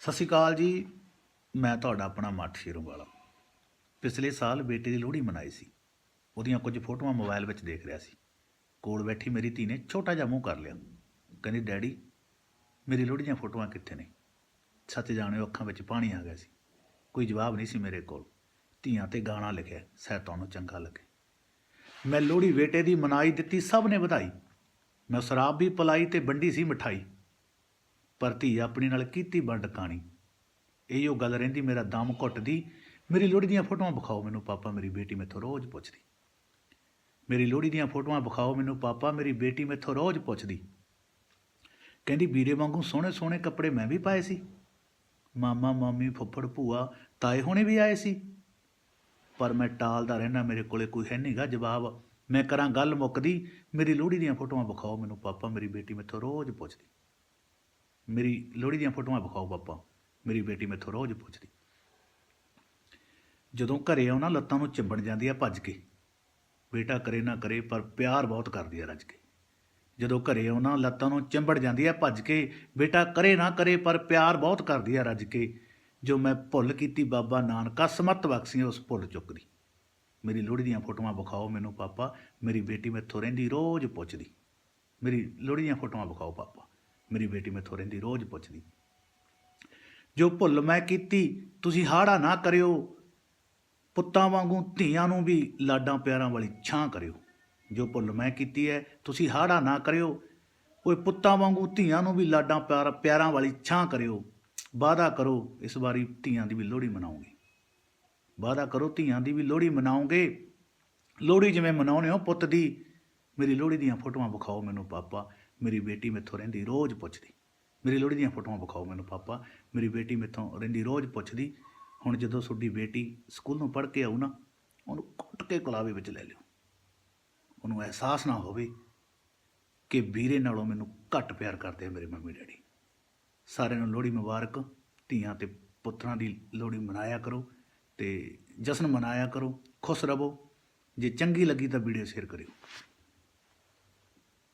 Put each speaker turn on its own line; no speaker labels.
ਸਤਿ ਸ਼੍ਰੀ ਅਕਾਲ ਜੀ। ਮੈਂ ਤੁਹਾਡਾ ਆਪਣਾ ਮੱਠ ਸ਼ੇਰੋਂ ਵਾਲਾ ਪਿਛਲੇ ਸਾਲ ਬੇਟੇ ਦੀ ਲੋਹੜੀ ਮਨਾਈ ਸੀ। ਉਹਦੀਆਂ ਕੁਝ ਫੋਟੋਆਂ ਮੋਬਾਈਲ ਵਿੱਚ ਦੇਖ ਰਿਹਾ ਸੀ। ਕੋਲ ਬੈਠੀ ਮੇਰੀ ਧੀ ਨੇ ਛੋਟਾ ਜਿਹਾ ਮੂੰਹ ਕਰ ਲਿਆ। ਕਹਿੰਦੀ, ਡੈਡੀ, ਮੇਰੀ ਲੋਹੜੀ ਦੀਆਂ ਫੋਟੋਆਂ ਕਿੱਥੇ ਨੇ? ਸੱਚ ਜਾਣਿਓ, ਅੱਖਾਂ ਵਿੱਚ ਪਾਣੀ ਆ ਗਿਆ ਸੀ। ਕੋਈ ਜਵਾਬ ਨਹੀਂ ਸੀ ਮੇਰੇ ਕੋਲ। ਧੀਆਂ ਤੇ ਗਾਣਾ ਲਿਖਿਆ ਸ਼ਾਇਦ ਤੁਹਾਨੂੰ ਚੰਗਾ ਲੱਗੇ। ਮੈਂ ਲੋਹੜੀ ਬੇਟੇ ਦੀ ਮਨਾਈ ਦਿੱਤੀ ਸਭ ਨੇ ਵਧਾਈ। ਮੈਂ ਸ਼ਰਾਬ ਵੀ ਪਲਾਈ ਤੇ ਵੰਡੀ ਸੀ ਮਠਾਈ। ਪਰ ਧੀ ਆਪਣੀ ਨਾਲ ਕੀਤੀ ਵੰਡ ਕਾਣੀ। ਉਹ ਗੱਲ ਰਹਿੰਦੀ ਮੇਰਾ ਦਮ ਘੁੱਟਦੀ, ਮੇਰੀ ਲੋਹੜੀ ਦੀਆਂ ਫੋਟੋਆਂ ਵਿਖਾਓ ਮੈਨੂੰ, ਪਾਪਾ ਮੇਰੀ ਬੇਟੀ ਮੈਥੋਂ ਰੋਜ਼ ਪੁੱਛਦੀ। ਮੇਰੀ ਲੋਹੜੀ ਦੀਆਂ ਫੋਟੋਆਂ ਵਿਖਾਓ ਮੈਨੂੰ, ਪਾਪਾ ਮੇਰੀ ਬੇਟੀ ਮੈਥੋਂ ਰੋਜ਼ ਪੁੱਛਦੀ। ਕਹਿੰਦੀ, ਵੀਰੇ ਵਾਂਗੂ ਸੋਹਣੇ ਸੋਹਣੇ ਕੱਪੜੇ ਮੈਂ ਵੀ ਪਾਏ ਸੀ। ਮਾਮਾ, ਮਾਮੀ, ਫੁੱਫੜ, ਭੂਆ, ਤਾਏ ਹੋਣੇ ਵੀ ਆਏ ਸੀ। ਪਰ ਮੈਂ ਟਾਲਦਾ ਰਹਿਣਾ ਮੇਰੇ ਕੋਲੇ ਕੋਈ ਹੈ ਨਹੀਂਗਾ ਜਵਾਬ। ਮੈਂ ਕਰਾਂ ਗੱਲ ਮੁੱਕਦੀ, ਮੇਰੀ ਲੋਹੜੀ ਦੀਆਂ ਫੋਟੋਆਂ ਵਿਖਾਓ ਮੈਨੂੰ, ਪਾਪਾ ਮੇਰੀ ਬੇਟੀ ਮੈਥੋਂ ਰੋਜ਼ ਪੁੱਛਦੀ। ਮੇਰੀ ਲੋਹੜੀ ਦੀਆਂ ਫੋਟੋਆਂ ਵਿਖਾਓ ਪਾਪਾ ਮੇਰੀ ਬੇਟੀ ਮੈਥੋਂ ਰੋਜ਼ ਪੁੱਛਦੀ। ਜਦੋਂ ਘਰੇ ਆਉਣਾ, ਲੱਤਾਂ ਨੂੰ ਚਿੰਬੜ ਜਾਂਦੀ ਆ ਭੱਜ ਕੇ। ਬੇਟਾ ਕਰੇ ਨਾ ਕਰੇ, ਪਰ ਪਿਆਰ ਬਹੁਤ ਕਰਦੀ ਆ ਰੱਜ ਕੇ। ਜਦੋਂ ਘਰੇ ਆਉਣਾ, ਲੱਤਾਂ ਨੂੰ ਚਿੰਬੜ ਜਾਂਦੀ ਆ ਭੱਜ ਕੇ। ਬੇਟਾ ਕਰੇ ਨਾ ਕਰੇ, ਪਰ ਪਿਆਰ ਬਹੁਤ ਕਰਦੀ ਆ ਰੱਜ ਕੇ। ਜੋ ਮੈਂ ਭੁੱਲ ਕੀਤੀ ਬਾਬਾ ਨਾਨਕਾ, ਸਮਤ ਬਖਸ਼ੀ ਉਸ ਭੁੱਲ ਚੁੱਕਦੀ। ਮੇਰੀ ਲੋਹੜੀ ਦੀਆਂ ਫੋਟੋਆਂ ਵਿਖਾਓ ਮੈਨੂੰ, ਪਾਪਾ। ਮੇਰੀ ਬੇਟੀ ਮੈਥੋਂ ਰਹਿੰਦੀ, ਰੋਜ਼ ਪੁੱਛਦੀ। ਮੇਰੀ ਲੋਹੜੀ ਦੀਆਂ ਫੋਟੋਆਂ ਵਿਖਾਓ, ਪਾਪਾ। ਮੇਰੀ ਬੇਟੀ ਮੈਥੋਂ ਰਹਿੰਦੀ, ਰੋਜ਼ ਪੁੱਛਦੀ। ਜੋ ਭੁੱਲ ਮੈਂ ਕੀਤੀ, ਤੁਸੀਂ ਹਾੜਾ ਨਾ ਕਰਿਓ। ਪੁੱਤਾਂ ਵਾਂਗੂ ਧੀਆਂ ਨੂੰ ਵੀ ਲਾਡਾਂ ਪਿਆਰਾਂ ਵਾਲੀ ਛਾਂ ਕਰਿਓ। ਜੋ ਭੁੱਲ ਮੈਂ ਕੀਤੀ ਹੈ, ਤੁਸੀਂ ਹਾੜਾ ਨਾ ਕਰਿਓ। ਓਏ ਪੁੱਤਾਂ ਵਾਂਗੂ ਧੀਆਂ ਨੂੰ ਵੀ ਲਾਡਾਂ ਪਿਆਰ, ਪਿਆਰਾਂ ਵਾਲੀ ਛਾਂ ਕਰਿਓ। ਵਾਅਦਾ ਕਰੋ, ਇਸ ਵਾਰੀ ਧੀਆਂ ਦੀ ਵੀ ਲੋਹੜੀ ਮਨਾਉਂਗੇ। ਵਾਅਦਾ ਕਰੋ, ਧੀਆਂ ਦੀ ਵੀ ਲੋਹੜੀ ਮਨਾਉਂਗੇ। ਲੋਹੜੀ ਜਿਵੇਂ ਮਨਾਉਣੇ ਹੋ ਪੁੱਤ ਦੀ, ਮੇਰੀ ਲੋਹੜੀ ਦੀਆਂ ਫੋਟੋਆਂ ਵਿਖਾਓ ਮੈਨੂੰ, ਪਾਪਾ। ਮੇਰੀ ਬੇਟੀ ਮੇਥੋਂ ਰਹਿੰਦੀ, ਰੋਜ਼ ਪੁੱਛਦੀ। ਮੇਰੀ ਲੋਹੜੀ ਦੀਆਂ ਫੋਟੋਆਂ ਵਿਖਾਓ ਮੈਨੂੰ, ਪਾਪਾ। ਮੇਰੀ ਬੇਟੀ ਮੇਥੋਂ ਰਹਿੰਦੀ, ਰੋਜ਼ ਪੁੱਛਦੀ। ਹੁਣ ਜਦੋਂ ਤੁਹਾਡੀ ਬੇਟੀ ਸਕੂਲੋਂ ਪੜ੍ਹ ਕੇ ਆਉ ਨਾ, ਉਹਨੂੰ ਕੁੱਟ ਕੇ ਕੁਲਾਵੇ ਵਿੱਚ ਲੈ ਲਿਓ। ਉਹਨੂੰ ਅਹਿਸਾਸ ਨਾ ਹੋਵੇ ਕਿ ਵੀਰੇ ਨਾਲੋਂ ਮੈਨੂੰ ਘੱਟ ਪਿਆਰ ਕਰਦੇ ਆ ਮੇਰੇ ਮੰਮੀ ਡੈਡੀ। ਸਾਰਿਆਂ ਨੂੰ ਲੋਹੜੀ ਮੁਬਾਰਕ, ਧੀਆਂ ਤੇ ਪੁੱਤਰਾਂ ਦੀ ਲੋਹੜੀ ਮਨਾਇਆ ਕਰੋ ਤੇ ਜਸ਼ਨ ਮਨਾਇਆ ਕਰੋ, ਖੁਸ਼ ਰਹੋ। ਜੇ ਚੰਗੀ ਲੱਗੀ ਤਾਂ ਵੀਡੀਓ ਸ਼ੇਅਰ ਕਰਿਓ।